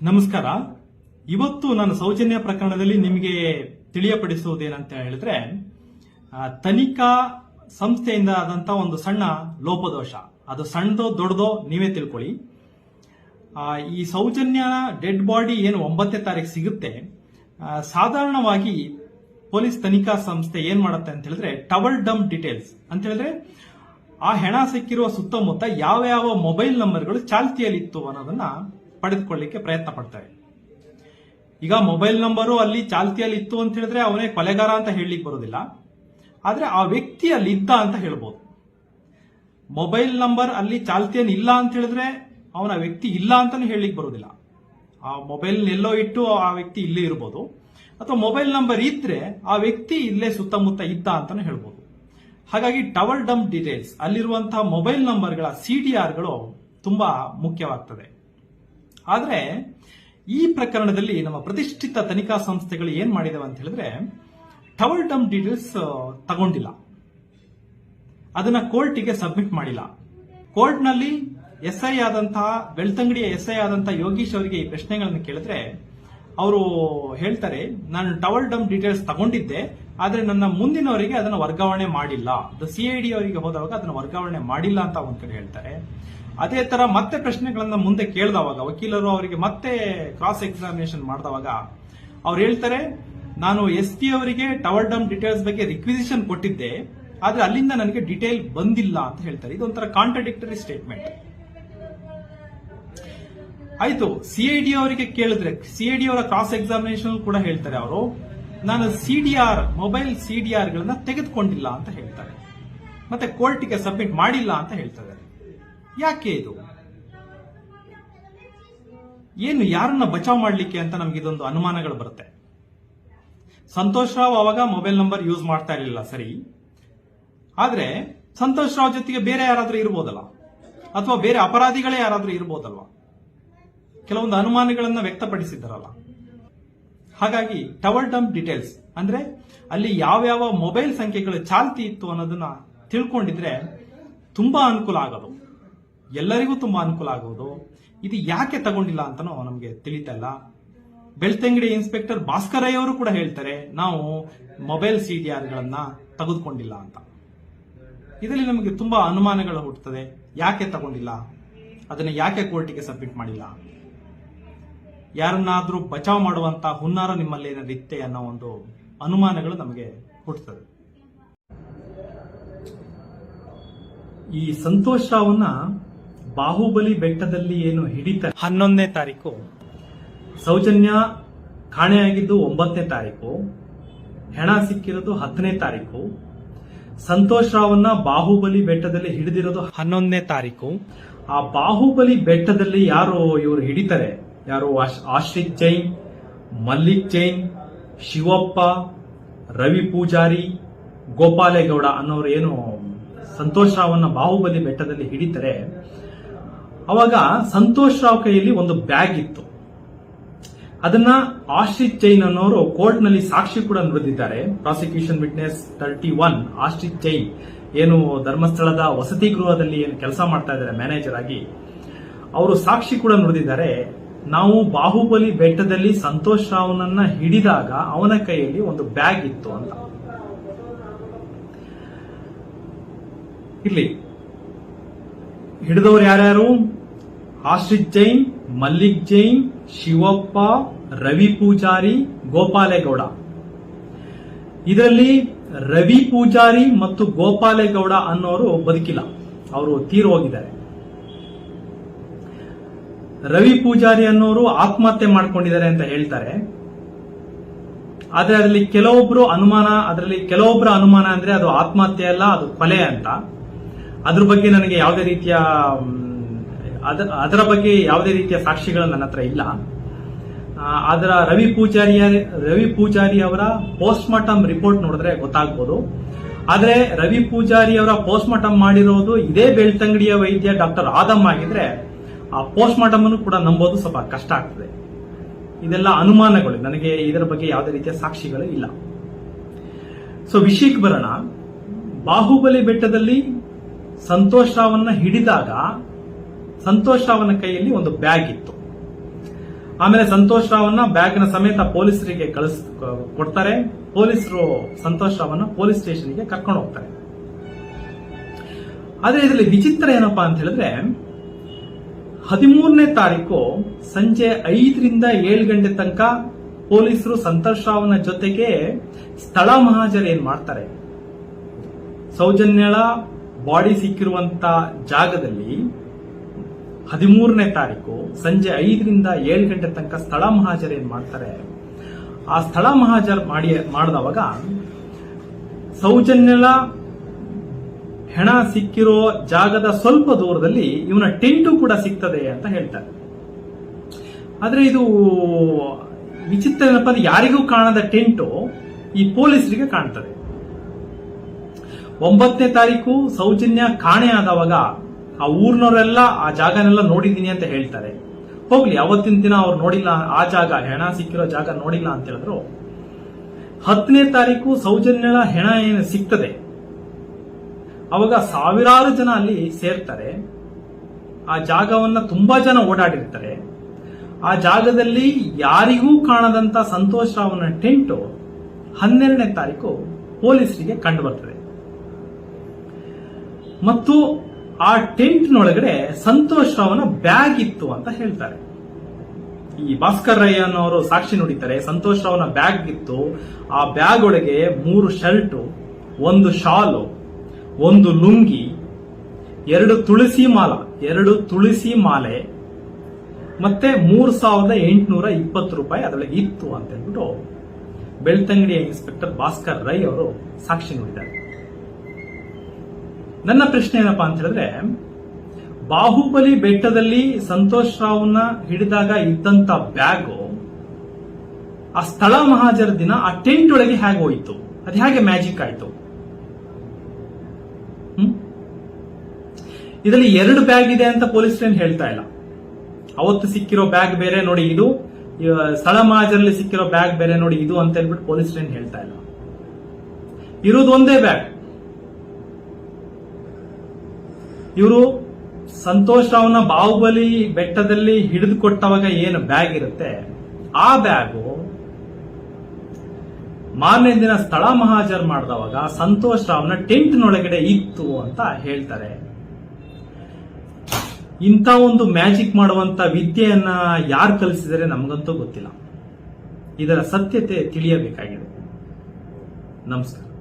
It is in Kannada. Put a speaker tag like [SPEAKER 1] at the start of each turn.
[SPEAKER 1] ನಮಸ್ಕಾರ. ಇವತ್ತು ನಾನು ಸೌಜನ್ಯ ಪ್ರಕರಣದಲ್ಲಿ ನಿಮಗೆ ತಿಳಿಯಪಡಿಸುವುದೇನಂತ ಹೇಳಿದ್ರೆ ತನಿಖಾ ಸಂಸ್ಥೆಯಿಂದ ಆದಂತ ಒಂದು ಸಣ್ಣ ಲೋಪದೋಷ. ಅದು ಸಣ್ಣದೋ ದೊಡ್ಡದೋ ನೀವೇ ತಿಳ್ಕೊಳ್ಳಿ. ಈ ಸೌಜನ್ಯ ಡೆಡ್ ಬಾಡಿ ಏನು ಒಂಬತ್ತನೇ ತಾರೀಕು ಸಿಗುತ್ತೆ. ಸಾಧಾರಣವಾಗಿ ಪೊಲೀಸ್ ತನಿಖಾ ಸಂಸ್ಥೆ ಏನ್ ಮಾಡುತ್ತೆ ಅಂತ ಹೇಳಿದ್ರೆ, ಟವಲ್ ಡಮ್ ಡೀಟೇಲ್ಸ್ ಅಂತ ಹೇಳಿದ್ರೆ, ಆ ಹೆಣ ಸಿಕ್ಕಿರುವ ಸುತ್ತಮುತ್ತ ಯಾವ ಯಾವ ಮೊಬೈಲ್ ನಂಬರ್ಗಳು ಚಾಲ್ತಿಯಲ್ಲಿತ್ತು ಅನ್ನೋದನ್ನ ಪಡೆದುಕೊಳ್ಳಿಕ್ಕೆ ಪ್ರಯತ್ನ ಪಡ್ತಾರೆ. ಈಗ ಮೊಬೈಲ್ ನಂಬರು ಅಲ್ಲಿ ಚಾಲ್ತಿಯಲ್ಲಿ ಇತ್ತು ಅಂತ ಹೇಳಿದ್ರೆ ಅವನೇ ಕೊಲೆಗಾರ ಅಂತ ಹೇಳಲಿಕ್ಕೆ ಬರೋದಿಲ್ಲ ಆದರೆ ಆ ವ್ಯಕ್ತಿ ಅಲ್ಲಿ ಇದ್ದ ಅಂತ ಹೇಳ್ಬೋದು. ಮೊಬೈಲ್ ನಂಬರ್ ಅಲ್ಲಿ ಚಾಲ್ತಿಯಲ್ಲಿ ಇಲ್ಲ ಅಂತ ಹೇಳಿದ್ರೆ ಅವನ ವ್ಯಕ್ತಿ ಇಲ್ಲ ಅಂತಾನೆ ಹೇಳಲಿಕ್ಕೆ ಬರೋದಿಲ್ಲ ಆ ಮೊಬೈಲ್ ಎಲ್ಲೋ ಇಟ್ಟು ಆ ವ್ಯಕ್ತಿ ಇಲ್ಲೇ ಇರ್ಬೋದು. ಅಥವಾ ಮೊಬೈಲ್ ನಂಬರ್ ಇದ್ರೆ ಆ ವ್ಯಕ್ತಿ ಇಲ್ಲೇ ಸುತ್ತಮುತ್ತ ಇದ್ದ ಅಂತಾನೆ ಹೇಳ್ಬೋದು. ಹಾಗಾಗಿ ಟವರ್ ಡಂಪ್ ಡೀಟೇಲ್ಸ್ ಅಲ್ಲಿರುವಂತಹ ಮೊಬೈಲ್ ನಂಬರ್ಗಳ ಸಿ ಡಿ ಆರ್ಗಳು ತುಂಬಾ ಮುಖ್ಯವಾಗ್ತದೆ. ಆದ್ರೆ ಈ ಪ್ರಕರಣದಲ್ಲಿ ನಮ್ಮ ಪ್ರತಿಷ್ಠಿತ ತನಿಖಾ ಸಂಸ್ಥೆಗಳು ಏನ್ ಮಾಡಿದವೆ ಅಂತ ಹೇಳಿದ್ರೆ ಟವಲ್ ಡಮ್ ಡೀಟೇಲ್ಸ್ ತಗೊಂಡಿಲ್ಲ. ಅದನ್ನ ಕೋರ್ಟಿಗೆ ಸಬ್ಮಿಟ್ ಮಾಡಿಲ್ಲ. ಕೋರ್ಟ್ನಲ್ಲಿ ಎಸ್ ಐ ಆದಂತಹ ಬೆಳ್ತಂಗಡಿಯ ಎಸ್ ಐ ಆದಂತಹ ಯೋಗೀಶ್ ಅವರಿಗೆ ಈ ಪ್ರಶ್ನೆಗಳನ್ನು ಕೇಳಿದ್ರೆ ಅವರು ಹೇಳ್ತಾರೆ, ನಾನು ಟವಲ್ ಡಮ್ ಡೀಟೇಲ್ಸ್ ತಗೊಂಡಿದ್ದೆ, ಆದರೆ ನನ್ನ ಮುಂದಿನವರಿಗೆ ಅದನ್ನ ವರ್ಗಾವಣೆ ಮಾಡಿಲ್ಲ. ಸಿ ಐ ಡಿ ಅವರಿಗೆ ಹೋದವಾಗ ಅದನ್ನ ವರ್ಗಾವಣೆ ಮಾಡಿಲ್ಲ ಅಂತ ಒಂದ್ ಕಡೆ ಹೇಳ್ತಾರೆ. ಅದೇ ತರ ಮತ್ತೆ ಪ್ರಶ್ನೆಗಳನ್ನ ಮುಂದೆ ಕೇಳಿದವಾಗ, ವಕೀಲರು ಅವರಿಗೆ ಮತ್ತೆ ಕ್ರಾಸ್ ಎಕ್ಸಾಮಿನೇಷನ್ ಮಾಡಿದವಾಗ, ಅವ್ರು ಹೇಳ್ತಾರೆ, ನಾನು ಎಸ್ ಪಿ ಅವರಿಗೆ ಟವರ್ ಡಮ್ ಡೀಟೇಲ್ಸ್ ಬಗ್ಗೆ ರಿಕ್ವಿಸಿಷನ್ ಕೊಟ್ಟಿದ್ದೆ, ಆದ್ರೆ ಅಲ್ಲಿಂದ ನನಗೆ ಡಿಟೇಲ್ ಬಂದಿಲ್ಲ ಅಂತ ಹೇಳ್ತಾರೆ. ಇದೊಂಥರ ಕಾಂಟ್ರಡಿಕ್ಟರಿ ಸ್ಟೇಟ್ಮೆಂಟ್ ಆಯ್ತು ಸಿಐಡಿ ಅವರಿಗೆ ಕೇಳಿದ್ರೆ ಸಿಐಡಿ ಅವರ ಕ್ರಾಸ್ ಎಕ್ಸಾಮಿನೇಷನ್ ಕೂಡ ಹೇಳ್ತಾರೆ ಅವರು. ನಾನು ಸಿಡಿಆರ್ ಮೊಬೈಲ್ ಸಿಡಿಆರ್ ಗಳನ್ನ ತೆಗೆದುಕೊಂಡಿಲ್ಲ ಅಂತ ಹೇಳ್ತಾರೆ. ಮತ್ತೆ ಕೋರ್ಟ್ಗೆ ಸಬ್ಮಿಟ್ ಮಾಡಿಲ್ಲ ಅಂತ ಹೇಳ್ತಾರೆ. ಯಾಕೆ ಇದು ಏನು ಯಾರನ್ನ ಬಚಾವ್ ಮಾಡಲಿಕ್ಕೆ ಅಂತ ನಮ್ಗೆ ಇದೊಂದು ಅನುಮಾನಗಳು ಬರುತ್ತೆ. ಸಂತೋಷ್ ರಾವ್ ಅವಾಗ ಮೊಬೈಲ್ ನಂಬರ್ ಯೂಸ್ ಮಾಡ್ತಾ ಇರಲಿಲ್ಲ, ಸರಿ. ಆದ್ರೆ ಸಂತೋಷ್ ರಾವ್ ಜೊತೆಗೆ ಬೇರೆ ಯಾರಾದ್ರೂ ಇರ್ಬೋದಲ್ಲ? ಅಥವಾ ಬೇರೆ ಅಪರಾಧಿಗಳೇ ಯಾರಾದ್ರೂ ಇರ್ಬೋದಲ್ವ? ಕೆಲವೊಂದು ಅನುಮಾನಗಳನ್ನ ವ್ಯಕ್ತಪಡಿಸಿದ್ದಾರಲ್ಲ. ಹಾಗಾಗಿ ಟವರ್ ಡಂಪ್ ಡೀಟೇಲ್ಸ್ ಅಂದ್ರೆ ಅಲ್ಲಿ ಯಾವ್ಯಾವ ಮೊಬೈಲ್ ಸಂಖ್ಯೆಗಳು ಚಾಲ್ತಿ ಇತ್ತು ಅನ್ನೋದನ್ನ ತಿಳ್ಕೊಂಡಿದ್ರೆ ತುಂಬಾ ಅನುಕೂಲ ಆಗೋದು. ಎಲ್ಲರಿಗೂ ತುಂಬಾ ಅನುಕೂಲ ಆಗುವುದು ಇದು ಯಾಕೆ ತಗೊಂಡಿಲ್ಲ ಅಂತನೂ ನಮಗೆ ತಿಳಿತಾ ಇಲ್ಲ. ಬೆಳ್ತಂಗಡಿ ಇನ್ಸ್ಪೆಕ್ಟರ್ ಭಾಸ್ಕರಯ್ಯವರು ಕೂಡ ಹೇಳ್ತಾರೆ, ನಾವು ಮೊಬೈಲ್ ಗಳನ್ನ ತೆಗೆದುಕೊಂಡಿಲ್ಲ ಅಂತ. ಇದರಲ್ಲಿ ನಮಗೆ ತುಂಬಾ ಅನುಮಾನಗಳು ಹುಟ್ಟುತ್ತದೆ. ಯಾಕೆ ತಗೊಂಡಿಲ್ಲ? ಅದನ್ನ ಯಾಕೆ ಕೋರ್ಟಿಗೆ ಸಬ್ಮಿಟ್ ಮಾಡಿಲ್ಲ? ಯಾರನ್ನಾದ್ರೂ ಬಚಾವ್ ಮಾಡುವಂತ ಹುನ್ನಾರ ನಿಮ್ಮಲ್ಲಿ ಏನಾದ್ರು ಇತ್ತೆ ಅನ್ನೋ ಒಂದು ಅನುಮಾನಗಳು ನಮಗೆ ಹುಟ್ಟುತ್ತದೆ. ಈ ಸಂತೋಷ್ ರಾವ್ನ ಬಾಹುಬಲಿ ಬೆಟ್ಟದಲ್ಲಿ ಏನು ಹಿಡಿತ ಹನ್ನೊಂದನೇ ತಾರೀಕು. ಸೌಜನ್ಯ ಕಾಣೆಯಾಗಿದ್ದು ಒಂಬತ್ತನೇ ತಾರೀಕು. ಹೆಣ ಸಿಕ್ಕಿರೋದು ಹತ್ತನೇ ತಾರೀಕು. ಸಂತೋಷ್ ರಾವ್ನ ಬಾಹುಬಲಿ ಬೆಟ್ಟದಲ್ಲಿ ಹಿಡಿದಿರೋದು ಹನ್ನೊಂದನೇ ತಾರೀಕು. ಆ ಬಾಹುಬಲಿ ಬೆಟ್ಟದಲ್ಲಿ ಯಾರು ಇವರು ಹಿಡಿತಾರೆ? ಯಾರು ಆಶ್- ಆಶ್ರಿತ್ ಜೈನ್ ಮಲ್ಲಿಕ್ ಜೈನ್ ಶಿವಪ್ಪ ರವಿ ಪೂಜಾರಿ ಗೋಪಾಲೇಗೌಡ ಅನ್ನೋರು ಏನು ಸಂತೋಷ್ ರಾವ್ನ ಬಾಹುಬಲಿ ಬೆಟ್ಟದಲ್ಲಿ ಹಿಡಿತಾರೆ? ಅವಾಗ ಸಂತೋಷ್ ರಾವ್ ಕೈಯಲ್ಲಿ ಒಂದು ಬ್ಯಾಗ್ ಇತ್ತು. ಅದನ್ನ ಆಶ್ರಿತ್ ಜೈನ್ ಅನ್ನೋರು ಕೋರ್ಟ್ನಲ್ಲಿ ಸಾಕ್ಷಿ ಕೂಡ ನುಡಿದಿದ್ದಾರೆ. Prosecution witness thirty one Ashrith Jain ಏನು ಧರ್ಮಸ್ಥಳದ ವಸತಿ ಗೃಹದಲ್ಲಿ ಏನು ಕೆಲಸ ಮಾಡ್ತಾ ಇದ್ದಾರೆ ಮ್ಯಾನೇಜರ್ ಆಗಿ. ಅವರು ಸಾಕ್ಷಿ ಕೂಡ ನುಡಿದಿದ್ದಾರೆ. ನಾವು ಬಾಹುಬಲಿ ಬೆಟ್ಟದಲ್ಲಿ ಸಂತೋಷ್ ರಾವ್ನನ್ನ ಹಿಡಿದಾಗ ಅವನ ಕೈಯಲ್ಲಿ ಒಂದು ಬ್ಯಾಗ್ ಇತ್ತು ಅಂತ. ಇಲ್ಲಿ ಹಿಡಿದವರು ಯಾರ್ಯಾರು? ಆಶ್ರಿತ್ ಜೈನ್, ಮಲ್ಲಿಕ್ ಜೈನ್, ಶಿವಪ್ಪ, ರವಿ ಪೂಜಾರಿ, ಗೋಪಾಲೇಗೌಡ. ಇದರಲ್ಲಿ ರವಿ ಪೂಜಾರಿ ಮತ್ತು ಗೋಪಾಲೇಗೌಡ ಅನ್ನೋರು ಬದುಕಿಲ್ಲ. ಅವರು ತೀರು ಹೋಗಿದ್ದಾರೆ. ರವಿ ಪೂಜಾರಿ ಅನ್ನೋರು ಆತ್ಮಹತ್ಯೆ ಮಾಡ್ಕೊಂಡಿದ್ದಾರೆ ಅಂತ ಹೇಳ್ತಾರೆ. ಆದರೆ ಅದರಲ್ಲಿ ಕೆಲವೊಬ್ರು ಅನುಮಾನ, ಅದರಲ್ಲಿ ಕೆಲವೊಬ್ಬರ ಅನುಮಾನ ಅಂದ್ರೆ ಅದು ಆತ್ಮಹತ್ಯೆ ಅಲ್ಲ, ಅದು ಕೊಲೆ ಅಂತ. ಅದ್ರ ಬಗ್ಗೆ ನನಗೆ ಯಾವುದೇ ರೀತಿಯ ಅದರ ಬಗ್ಗೆ ಯಾವುದೇ ರೀತಿಯ ಸಾಕ್ಷಿಗಳು ನನ್ನ ಹತ್ರ ಇಲ್ಲ. ಅದರ ರವಿ ಪೂಜಾರಿಯ, ರವಿ ಪೂಜಾರಿ ಅವರ ಪೋಸ್ಟ್ ಮಾರ್ಟಮ್ ರಿಪೋರ್ಟ್ ನೋಡಿದ್ರೆ ಗೊತ್ತಾಗ್ಬೋದು. ಆದ್ರೆ ರವಿ ಪೂಜಾರಿ ಅವರ ಪೋಸ್ಟ್ ಮಾರ್ಟಮ್ ಮಾಡಿರೋದು ಇದೇ ಬೆಳ್ತಂಗಡಿಯ ವೈದ್ಯ ಡಾಕ್ಟರ್ ಆದಮ್ ಆಗಿದ್ರೆ ಆ ಪೋಸ್ಟ್ ಮಾರ್ಟಮ್ ಅನ್ನು ಕೂಡ ನಂಬೋದು ಸ್ವಲ್ಪ ಕಷ್ಟ ಆಗ್ತದೆ. ಇದೆಲ್ಲ ಅನುಮಾನಗಳು. ನನಗೆ ಇದರ ಬಗ್ಗೆ ಯಾವುದೇ ರೀತಿಯ ಸಾಕ್ಷಿಗಳು ಇಲ್ಲ. ಸೊ ವಿಷಯಕ್ಕೆ ಬರೋಣ. ಬಾಹುಬಲಿ ಬೆಟ್ಟದಲ್ಲಿ ಸಂತೋಷ್ ಹಿಡಿದಾಗ ಸಂತೋಷ್ ರಾವನ ಕೈಯಲ್ಲಿ ಒಂದು ಬ್ಯಾಗ್ ಇತ್ತು. ಆಮೇಲೆ ಸಂತೋಷ್ ರಾವನ್ನ ಬ್ಯಾಗ್ನ ಸಮೇತ ಪೊಲೀಸರಿಗೆ ಕಳಿಸ್, ಕೊಡ್ತಾರೆ. ಪೊಲೀಸರು ಸಂತೋಷ್ ರಾವನ್ನ ಪೊಲೀಸ್ ಸ್ಟೇಷನ್ಗೆ ಕರ್ಕೊಂಡು ಹೋಗ್ತಾರೆ. ಆದ್ರೆ ಇದರಲ್ಲಿ ವಿಚಿತ್ರ ಏನಪ್ಪಾ ಅಂತ ಹೇಳಿದ್ರೆ, ಹದಿಮೂರನೇ ತಾರೀಕು ಸಂಜೆ ಐದರಿಂದ ಏಳು ಗಂಟೆ ತನಕ ಪೊಲೀಸರು ಸಂತೋಷ್ ರಾವ್ನ ಜೊತೆಗೆ ಸ್ಥಳ ಮಹಾಜರ್ ಏನ್ ಮಾಡ್ತಾರೆ? ಸೌಜನ್ಯಳ ಬಾಡಿ ಸಿಕ್ಕಿರುವಂತ ಜಾಗದಲ್ಲಿ ಹದಿಮೂರನೇ ತಾರೀಕು ಸಂಜೆ ಐದರಿಂದ ಏಳು ಗಂಟೆ ತನಕ ಸ್ಥಳ ಮಹಾಜರ್ ಏನ್ ಮಾಡ್ತಾರೆ? ಆ ಸ್ಥಳ ಮಹಾಜರ್ ಮಾಡಿ, ಮಾಡಿದವಾಗ ಸೌಜನ್ಯಲ ಹೆಣ ಸಿಕ್ಕಿರೋ ಜಾಗದ ಸ್ವಲ್ಪ ದೂರದಲ್ಲಿ ಇವನ ಟೆಂಟು ಕೂಡ ಸಿಗ್ತದೆ ಅಂತ ಹೇಳ್ತಾರೆ. ಆದ್ರೆ ಇದು ವಿಚಿತ್ರ ಏನಪ್ಪ ಯಾರಿಗೂ ಕಾಣದ ಟೆಂಟು ಈ ಪೊಲೀಸರಿಗೆ ಕಾಣ್ತದೆ. ಒಂಬತ್ತನೇ ತಾರೀಕು ಸೌಜನ್ಯ ಕಾಣೆ ಆದವಾಗ ಆ ಊರ್ನವರೆಲ್ಲ ಆ ಜಾಗನೆಲ್ಲ ನೋಡಿದೀನಿ ಅಂತ ಹೇಳ್ತಾರೆ. ಹೋಗ್ಲಿ, ಅವತ್ತಿನ ದಿನ ಅವ್ರು ನೋಡಿಲ್ಲ ಆ ಜಾಗ, ಹೆಣ ಸಿಕ್ಕಿರೋ ಜಾಗ ನೋಡಿಲ್ಲ ಅಂತ ಹೇಳಿದ್ರು. ಹತ್ತನೇ ತಾರೀಕು ಸೌಜನ್ಯಳ ಹೆಣ ಏನು ಸಿಗ್ತದೆ? ಅವಾಗ ಸಾವಿರಾರು ಜನ ಅಲ್ಲಿ ಸೇರ್ತಾರೆ. ಆ ಜಾಗವನ್ನ ತುಂಬಾ ಜನ ಓಡಾಡಿರ್ತಾರೆ. ಆ ಜಾಗದಲ್ಲಿ ಯಾರಿಗೂ ಕಾಣದಂತ ಸಂತೋಷ್ ರಾವ್ನ ಟೆಂಟು ಹನ್ನೆರಡನೇ ತಾರೀಕು ಪೊಲೀಸರಿಗೆ ಕಂಡು ಬರ್ತದೆ. ಮತ್ತು ಆ ಟೆಂಟ್ನೊಳಗಡೆ ಸಂತೋಷ್ ರಾವ್ನ ಬ್ಯಾಗ್ ಇತ್ತು ಅಂತ ಹೇಳ್ತಾರೆ. ಈ ಭಾಸ್ಕರ್ ರೈ ಅನ್ನೋರು ಸಾಕ್ಷಿ ನುಡಿತಾರೆ ಸಂತೋಷ್ ರಾವ್ನ ಬ್ಯಾಗ್ ಇತ್ತು. ಆ ಬ್ಯಾಗ್ ಒಳಗೆ ಮೂರು ಶರ್ಟು, ಒಂದು ಶಾಲು, ಒಂದು ಲುಂಗಿ, ಎರಡು ತುಳಸಿ ಮಾಲ, ಎರಡು ತುಳಸಿ ಮಾಲೆ, ಮತ್ತೆ ಮೂರ್ ಸಾವಿರದ ಎಂಟುನೂರ ಇಪ್ಪತ್ತು ರೂಪಾಯಿ ಅದರೊಳಗೆ ಇತ್ತು ಅಂತ ಹೇಳ್ಬಿಟ್ಟು ಬೆಳ್ತಂಗಡಿಯ ಇನ್ಸ್ಪೆಕ್ಟರ್ ಭಾಸ್ಕರ್ ರೈ ಅವರು ಸಾಕ್ಷಿ ನುಡಿದ್ದಾರೆ. ನನ್ನ ಪ್ರಶ್ನೆ ಏನಪ್ಪಾ ಅಂತ ಹೇಳಿದ್ರೆ, ಬಾಹುಬಲಿ ಬೆಟ್ಟದಲ್ಲಿ ಸಂತೋಷ್ ರಾವ್ನ ಹಿಡಿದಾಗ ಇದ್ದಂತ ಬ್ಯಾಗು ಆ ಸ್ಥಳ ಮಹಾಜರ ದಿನ ಆ ಟೆಂಟ್ ಒಳಗೆ ಹೇಗೆ ಹೋಯಿತು? ಅದು ಹೇಗೆ ಮ್ಯಾಜಿಕ್ ಆಯ್ತು? ಇದರಲ್ಲಿ ಎರಡು ಬ್ಯಾಗ್ ಇದೆ ಅಂತ ಪೊಲೀಸರು ಏನ್ ಹೇಳ್ತಾ ಇಲ್ಲ. ಅವತ್ತು ಸಿಕ್ಕಿರೋ ಬ್ಯಾಗ್ ಬೇರೆ ನೋಡಿ ಇದು ಸ್ಥಳ ಮಹಾಜರಲ್ಲಿ ಸಿಕ್ಕಿರೋ ಬ್ಯಾಗ್ ಬೇರೆ ನೋಡಿ ಇದು ಅಂತ ಹೇಳ್ಬಿಟ್ಟು ಪೊಲೀಸರು ಏನ್ ಹೇಳ್ತಾ ಇಲ್ಲ. ಇರೋದು ಒಂದೇ ಬ್ಯಾಗ್ ಇವರು ಸಂತೋಷ್ ರಾವ್ನ ಬಾಹುಬಲಿ ಬೆಟ್ಟದಲ್ಲಿ ಹಿಡಿದು ಕೊಟ್ಟವಾಗ ಏನು ಬ್ಯಾಗ್ ಇರುತ್ತೆ? ಆ ಬ್ಯಾಗು ಮಾರನೇ ದಿನ ಸ್ಥಳ ಮಹಾಜರ್ ಮಾಡಿದವಾಗ ಸಂತೋಷ್ ರಾವ್ನ ಟೆಂಟ್ನೊಳಗಡೆ ಇತ್ತು ಅಂತ ಹೇಳ್ತಾರೆ. ಇಂಥ ಒಂದು ಮ್ಯಾಜಿಕ್ ಮಾಡುವಂತ ವಿದ್ಯೆಯನ್ನ ಯಾರು ಕಲಿಸಿದರೆ ನಮಗಂತೂ ಗೊತ್ತಿಲ್ಲ. ಇದರ ಸತ್ಯತೆ ತಿಳಿಯಬೇಕಾಗಿದೆ. ನಮಸ್ಕಾರ.